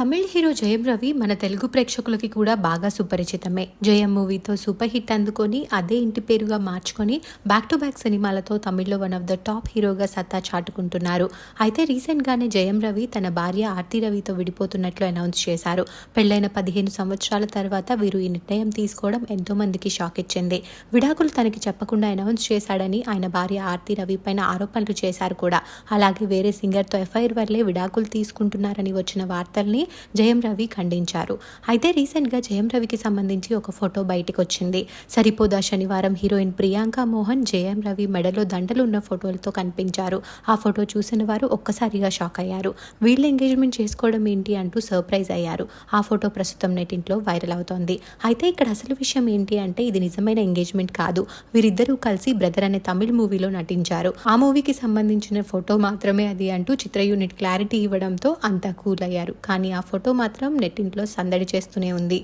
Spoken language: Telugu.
తమిళ్ హీరో జయం రవి మన తెలుగు ప్రేక్షకులకి కూడా బాగా సుపరిచితమే. జయం మూవీతో సూపర్ హిట్ అందుకొని అదే ఇంటి పేరుగా మార్చుకొని బ్యాక్ టు బ్యాక్ సినిమాలతో తమిళ్ళో వన్ ఆఫ్ ద టాప్ హీరోగా సత్తా చాటుకుంటున్నారు. అయితే రీసెంట్గానే జయం రవి తన భార్య ఆర్తి రవితో విడిపోతున్నట్లు అనౌన్స్ చేశారు. పెళ్ళైన పదిహేను సంవత్సరాల తర్వాత వీరు ఈ నిర్ణయం తీసుకోవడం ఎంతో మందికి షాక్ ఇచ్చింది. విడాకులు తనకి చెప్పకుండా అనౌన్స్ చేశాడని ఆయన భార్య ఆర్తి రవి పైన ఆరోపణలు చేశారు కూడా. అలాగే వేరే సింగర్తో ఎఫ్ఐఆర్ వల్లే విడాకులు తీసుకుంటున్నారని వచ్చిన వార్తల్ని జయం రవి ఖండించారు. అయితే రీసెంట్గా జయం రవికి సంబంధించి ఒక ఫోటో బయటకు వచ్చింది సరిపోదా శనివారం హీరోయిన్ ప్రియాంక మోహన్ జయం రవి మెడలో దండలు ఉన్న ఫోటోలతో కనిపించారు. ఆ ఫోటో చూసిన వారు ఒక్కసారిగా షాక్ అయ్యారు. వీళ్ళు ఎంగేజ్మెంట్ చేసుకోవడం ఏంటి అంటూ సర్ప్రైజ్ అయ్యారు. ఆ ఫోటో ప్రస్తుతం నెటింట్లో వైరల్ అవుతోంది. అయితే ఇక్కడ అసలు విషయం ఏంటి అంటే ఇది నిజమైన ఎంగేజ్మెంట్ కాదు. వీరిద్దరూ కలిసి బ్రదర్ అనే తమిళ మూవీలో నటించారు. ఆ మూవీకి సంబంధించిన ఫోటో మాత్రమే అది అంటూ చిత్ర యూనిట్ క్లారిటీ ఇవ్వడంతో అంతా కూల్ అయ్యారు. కానీ ఆ ఫోటో మాత్రం నెట్టింట్లో సందడి చేస్తూనే ఉంది.